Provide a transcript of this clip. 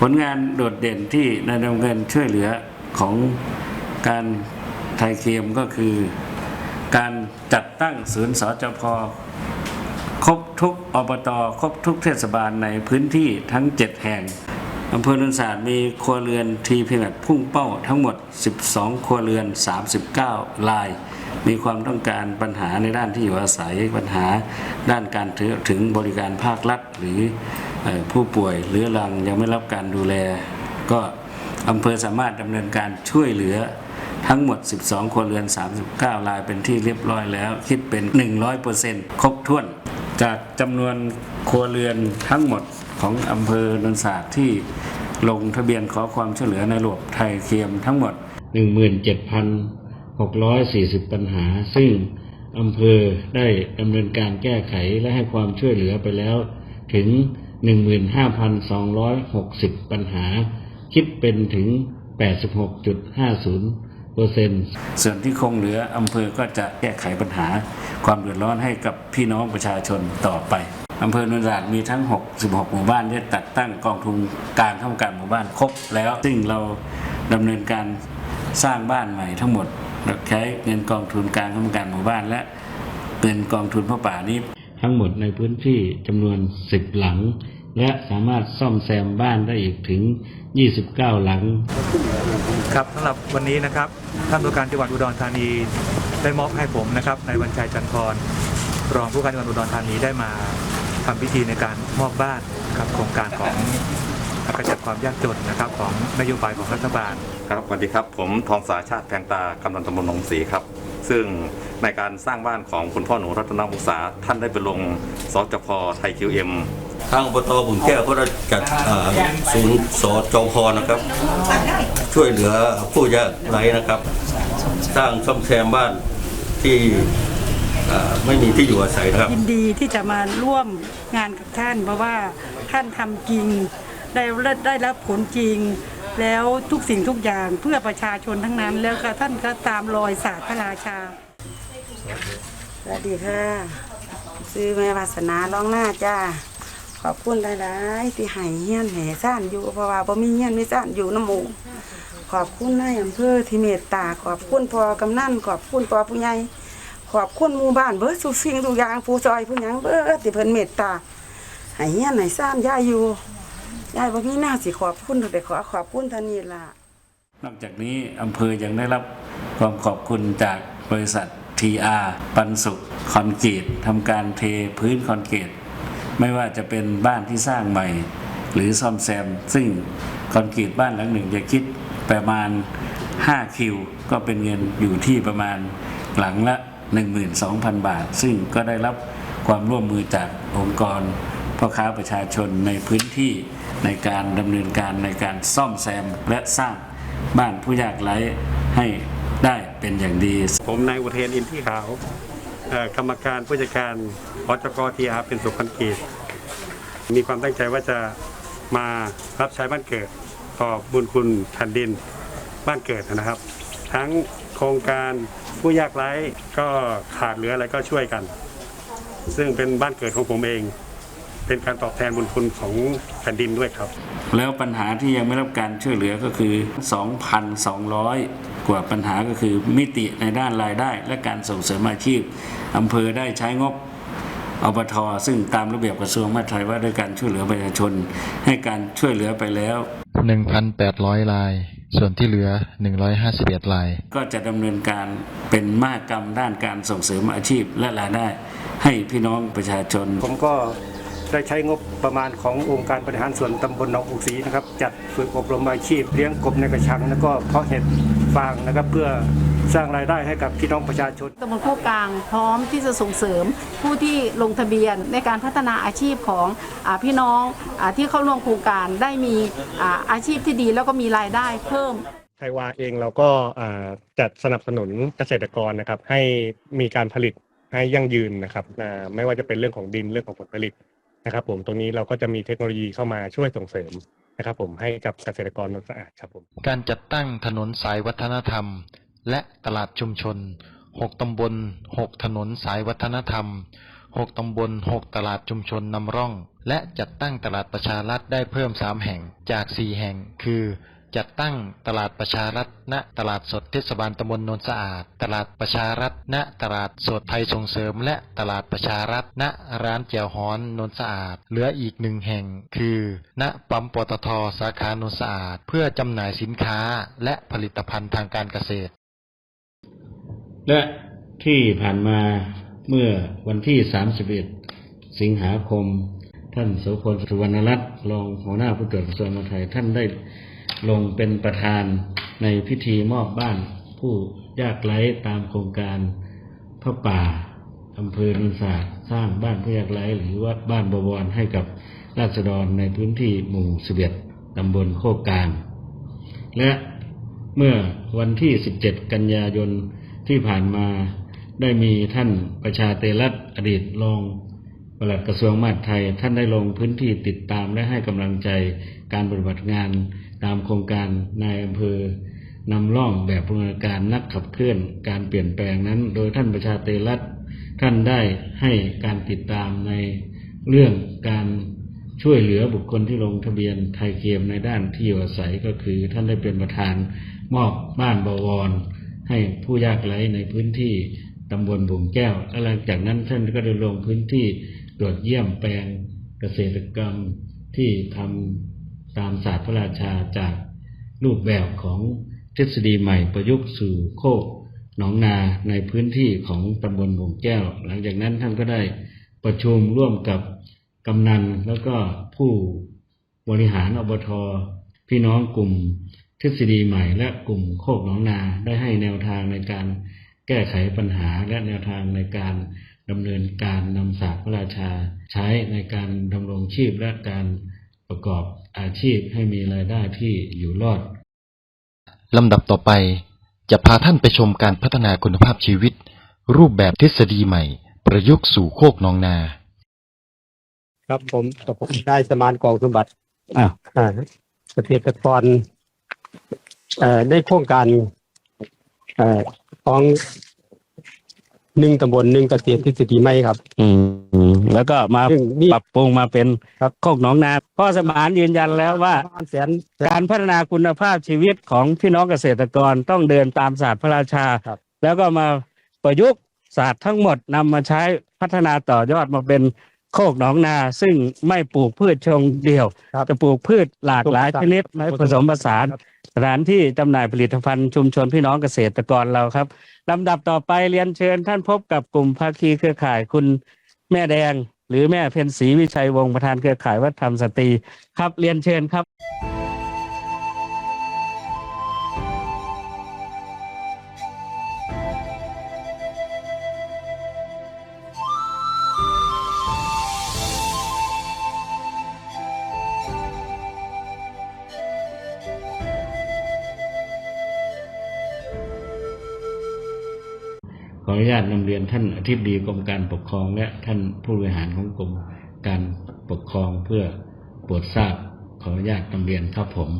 ผลงานโดดเด่นที่นายดำเงินช่วยเหลือของการไทยเคียมก็คือ การจัดตั้งศูนย์สจพครบทุกอบตครบทุกเทศบาลในพื้นที่ทั้ง 7 แห่งอำเภอนุนศาสตร์มีครัวเรือนทีพีแมทพุ่งเป้าทั้งหมด 12 ครัวเรือน 39 ลาย มีความต้องการปัญหาในด้านที่อยู่อาศัยปัญหาด้านการถึงถึงบริการภาครัฐ หรือผู้ป่วยเรื้อรังยังไม่รับการดูแล ก็อำเภอสามารถดำเนินการช่วยเหลือทั้งหมด 12 ครัวเรือน 39 รายเป็นที่เรียบร้อยแล้ว คิดเป็น 100%ครบถ้วน จากจำนวนครัวเรือนทั้งหมดของอำเภอนนทราที่ลงทะเบียนขอความช่วยเหลือในระบบไทยเคียมทั้งหมด 17,640 ปัญหา ซึ่งอำเภอได้ดำเนินการแก้ไขและให้ความช่วยเหลือไปแล้วถึง 15,260 ปัญหา คิดเป็นถึง 86.50เปอร์เซ็นต์ส่วนที่คงเหลืออำเภอก็จะแก้ไขปัญหา ความเดือดร้อนให้กับพี่น้องประชาชนต่อไปอำเภอนนทราดมีทั้ง 66 หมู่บ้านที่ตัดตั้งกองทุนการเข้าการหมู่บ้านครบแล้ว ซึ่งเราดำเนินการ สร้างบ้านใหม่ทั้งหมดเราใช้เงินกองทุนการเข้าการหมู่บ้านและเงินกองทุนพระป่านี้ ทั้งหมดในพื้นที่จำนวน10หลัง และสามารถซ่อมแซมบ้านได้อีกถึง 29 หลัง ครับสำหรับวันนี้นะครับท่านผู้การจังหวัดอุดรธานีได้มอบให้ผมนะครับในายวันชัยจันทร์รองผู้การจังหวัดอุดรธานีได้มาทำพิธีในการมอบบ้านครับโครงการของ ความยากจนนะครับของนโยบายของรัฐบาล ครับสวัสดีครับผมทองสาชาติแพงตากำนันตำบลหนองศรีครับ ซึ่งในการสร้างบ้านของคุณพ่อหนูรัตนบุษาท่านได้ไปลงสจพไทยคิวเอ็มทางอบตบุญแก้วก็ได้จัดอ่าศูนย์สจพนะครับ ช่วยเหลือผู้ยากไร้นะครับ สร้างซ่อมแซมบ้านที่อ่าไม่มีที่อยู่อาศัยนะครับยินดีที่จะมาร่วมงานกับท่าน เพราะว่าท่านทำจริง ได้ได้รับผลจริง แล้วทุกสิ่งทุกอย่างเพื่อประชาชนทั้งนั้น แล้วก็ท่านก็ตามรอยศาสตร์พระราชา สวัสดีค่ะ ซื้อแม่วาสนาร้องหน้าจ้าขอบคุณหลายๆที่ให้เฮี้ยนแห่ซ่านอยู่เพราะว่าบ่มีเฮี้ยนไมีซ่านอยู่น้ำหมูขอบคุณนายอำเภอที่เมตตา ขอบคุณพอกำนันขอบคุณปอผู้ใหญ่ขอบคุณหมู่บ้านเบิดสุกสิ่งทุกอย่างผู้ซอยผู้หยังเบิดที่เพิ่นเมตตาให้เฮี้ยนให้ซ่านย่าอยู่ ยายบ่มีหน้าสิขอบคุณแต่ขอขอบคุณเท่านี้ล่ะ นอกจากนี้อำเภอยังได้รับความขอบคุณจากบริษัท TR ปันสุขคอนกรีตทำการเทพื้นคอนกรีตไม่ว่าจะเป็นบ้านที่สร้างใหม่ หรือซ่อมแซม ซึ่งคอนกรีตบ้านหลังหนึ่งจะคิดประมาณ 5 คิว ก็เป็นเงินอยู่ที่ประมาณหลังละ 12,000 บาท ซึ่งก็ได้รับความร่วมมือจากองค์กรพ่อค้าประชาชนในพื้นที่ ในการดำเนินการในการซ่อมแซมและสร้างบ้านผู้ยากไร้ให้ได้เป็นอย่างดี ผมนายอุเทนอินที่ขาวกรรมการผู้จัดการอจกทีอาเป็นสุขันกีตมีความตั้งใจว่าจะมารับใช้บ้านเกิดตอบบุญคุณแผ่นดินบ้านเกิดนะครับ ทั้งโครงการผู้ยากไร้ก็ขาดเหลืออะไรก็ช่วยกัน ซึ่งเป็นบ้านเกิดของผมเอง เป็นการตอบแทนบุญคุณของ ผ่นดินด้วยครับ แล้วปัญหาที่ยังไม่รับการช่วยเหลือก็คือ 2,200 กว่าปัญหาก็คือมิติในด้านรายได้ และการส่งเสริมอาชีพอำเภอได้ใช้งบอบทซึ่งตามระเบียบกระทรวงมหาดไทยว่าด้วยการช่วยเหลือประชาชน ให้การช่วยเหลือไปแล้ว 1,800ลาย ส่วนที่เหลือ 151ลาย ก็จะดำเนินการเป็นมหกรรมด้านการส่งเสริมอาชีพและรายได้ ให้พี่น้องประชาชน ผมก็ ได้ใช้งบประมาณขององค์การบริหารส่วนตำบลหนองอุกศรีนะครับ จัดฝึกอบรมอาชีพเลี้ยงกบในกระชัง แล้วก็เพาะเห็ดฟางนะครับเพื่อสร้างรายได้ให้กับพี่น้องประชาชนตำบลโคกกลางพร้อมที่จะส่งเสริมผู้ที่ลงทะเบียนในการพัฒนาอาชีพของอาพี่น้องอาที่เข้าร่วมโครงการได้มีอาอาชีพที่ดีแล้วก็มีรายได้เพิ่มไทยวาเองเราก็อ่าจัดสนับสนุนเกษตรกรนะครับให้มีการผลิตให้ยั่งยืนนะครับอ่าไม่ว่าจะเป็นเรื่องของดินเรื่องของผลผลิต นะครับ ผมตรงนี้เราก็จะมีเทคโนโลยีเข้ามาช่วยส่งเสริมนะครับ ผมให้กับเกษตรกรนนสะอาดครับผมการจัดตั้งถนนสายวัฒนธรรม และตลาดชุมชน 6 ตำบล 6 ถนนสายวัฒนธรรม 6 ตำบล 6 ตลาดชุมชนนำร่อง และจัดตั้งตลาดประชารัฐได้เพิ่ม 3 แห่งจาก 4 แห่ง คือ จัดตั้งตลาดประชารัฐ ณ ตลาดสดเทศบาลตำบลโนนสะอาด ตลาดประชารัฐ ณ ตลาดสดไทยส่งเสริม และตลาดประชารัฐ ณ ร้านแจ่วฮ้อนโนนสะอาด เหลืออีกหนึ่งแห่ง คือ ณ ปั๊มปตทสาขาโนนสะอาด เพื่อจำหน่ายสินค้าและผลิตภัณฑ์ทางการเกษตร และที่ผ่านมาเมื่อวันที่ 31 สิงหาคม ท่านโสพลสุวรรณรัตน์รองหัวหน้าผู้ตรวจกระทรวงมหาดไทยท่านได้ ลงเป็นประธานในพิธีมอบบ้านผู้ยากไร้ตามโครงการพระป่าอำเภอนุนสาสสร้างบ้านผู้ยากไร้หรือว่าบ้านบวรให้กับราษฎรในพื้นที่หมู่11ตำบลโคกกลาง และเมื่อวันที่ 17 กันยายนที่ผ่านมาได้มีท่านประชาเตรัตอดีตรอง ปลัดกระทรวงมหาดไทยท่านได้ลงพื้นที่ติดตามและให้กำลังใจการปฏิบัติงานตามโครงการนายอำเภอนำร่องแบบบูรณาการนักขับเคลื่อนการเปลี่ยนแปลงนั้น โดยท่านประชาเตรัตท่านได้ให้การติดตามในเรื่องการช่วยเหลือบุคคลที่ลงทะเบียนไทยเกมในด้านที่อยู่อาศัยก็คือ ท่านได้เป็นประธานมอบบ้านบวร ให้ผู้ยากไร้ในพื้นที่ตำบลบุงแก้วและหลังจากนั้นท่านก็ได้ลงพื้นที่ ตรวจเยี่ยมแปลงเกษตรกรรมที่ทำตามศาสตร์พระราชาจากรูปแบบของทฤษฎีใหม่ประยุกต์สู่โคกหนองนาในพื้นที่ของตำบลบุงแก้ว หลังจากนั้นท่านก็ได้ประชุมร่วมกับกำนันแล้วก็ผู้บริหารอบทพี่น้องกลุ่มทฤษฎีใหม่ และกลุ่มโคกหนองนาได้ให้แนวทางในการแก้ไขปัญหาและแนวทางในการ ดำเนินการนำศาสตร์พระราชา ใช้ในการดำรงชีพและการประกอบอาชีพให้มีรายได้ที่อยู่รอดลำดับต่อไปจะพาท่านไปชมการพัฒนาคุณภาพชีวิต รูปแบบทฤษฎีใหม่ ประยุกต์สู่โคกหนองนา ครับผมกับผมนายสมานกองสมบัติอ่าเกษตรกรเอ่อได้โครงการเอ่อของ หนึ่งตำบลหนึ่งเกษตรทฤษฎีใหม่ครับ อืมแล้วก็มาซึ่งนี่ปรับปรุงมาเป็นครับ โคกหนองนาพ่อสมานยืนยันแล้วว่าแสน การพัฒนาคุณภาพชีวิตของพี่น้องเกษตรกรต้องเดินตามศาสตร์พระราชา ครับ แล้วก็มาประยุกต์ศาสตร์ทั้งหมดนำมาใช้พัฒนาต่อยอดมาเป็น โคกหนองนาซึ่งไม่ปลูกพืชเชงเดียว ครับจะปลูกพืชหลากหลายชนิดให้ผสมผสานครับ สถานที่จำหน่ายผลิตภัณฑ์ชุมชนพี่น้องเกษตรกรเราครับลำดับต่อไปเรียนเชิญท่านพบกับกลุ่มภาคีเครือข่ายคุณแม่แดง หรือแม่เพ็ญศรีวิชัยวงศ์ประธานเครือข่ายวัฒนธรรมสตรีครับเรียนเชิญครับ ขออนุญาตนำเรียนท่านอธิบดีกรมการปกครองและท่านผู้บริหารของกรมการปกครองเพื่อโปรดทราบขออนุญาตนำเรียนครับผม